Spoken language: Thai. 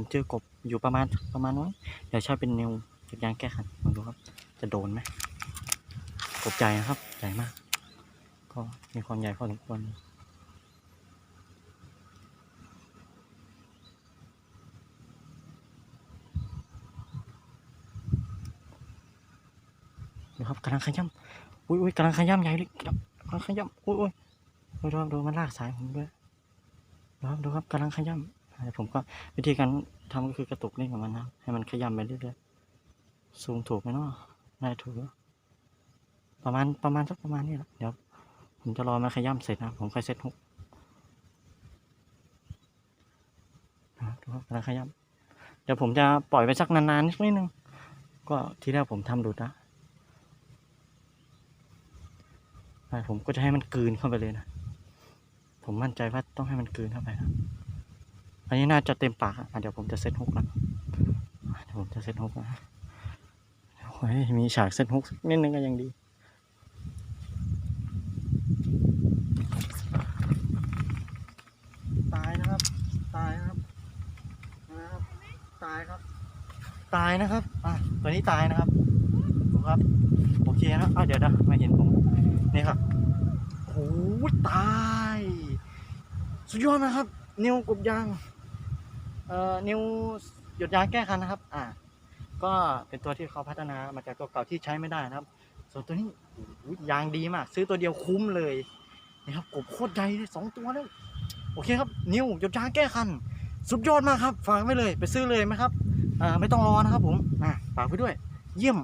ผมเจอกบอยู่ประมาณประมาณน้อยเดี๋ยวใช้เป็นนิวจุดยางแก้ขันลองดูครับ จะโดนไหมกบใหญ่นะครับใหญ่มาก ก็มีความใหญ่พอสมควรดูครับกำลังขย้ำอุ้ยอุ้ยกำลังขย้ำใหญ่เลยกำลังขย้ำอุ้ยอุ้ยดูดูดูมันลากสายผมด้วยดูครับดูครับกำลังขย้ำ ผมก็วิธีการทำก็คือกระตุกเล่นกับมันนะ ให้มันขย้ำไปเรื่อยๆซูมถูกไหมเนาะน่าถูกประมาณประมาณสักประมาณนี้แหละเดี๋ยวผมจะรอมันขย้ำเสร็จนะ ผมค่อยเซ็ตฮุกนะดูครับกำลังขย้ำเดี๋ยวผมจะปล่อยไปสักนานๆนิดนึง ก็ทีแรกผมทำหลุดนะผมก็จะให้มันกืนเข้าไปเลยนะ ผมมั่นใจว่าต้องให้มันกืนเข้าไปนะ อันนี้น่าจะเต็มปากอะอะเดี๋ยวผมจะเซ็ตฮุกแล้วอะเดี๋ยวผมจะเซ็ตฮุกนะโอ้ยมีฉากเซ็ตฮุกสักนิดนึงก็ยังดีตายนะครับ ตายนะครับนะครับตายครับ ตายนะครับอะตัวนี้ตายนะครับดูครับโอเคนะอะเดี๋ยวนะม่เห็นผมนี่ครับโอ้ตาย สุดยอดนะครับ นิวกบยาง เอ่อนิวหยดยางแก้คันนะครับ อะก็เป็นตัวที่เขาพัฒนามาจากตัวเก่าที่ใช้ไม่ได้นะครับ ส่วนตัวนี้ยางดีมาก ซื้อตัวเดียวคุ้มเลยนะครับกบโคตรใหญ่เลยสองตัวแล้วโอเคครับ นิวหยดยางแก้คัน สุดยอดมากครับฝากไว้เลย ไปซื้อเลยไหมครับอ่าไม่ต้องรอนะครับผมอ่าฝากไว้ด้วย เยี่ยม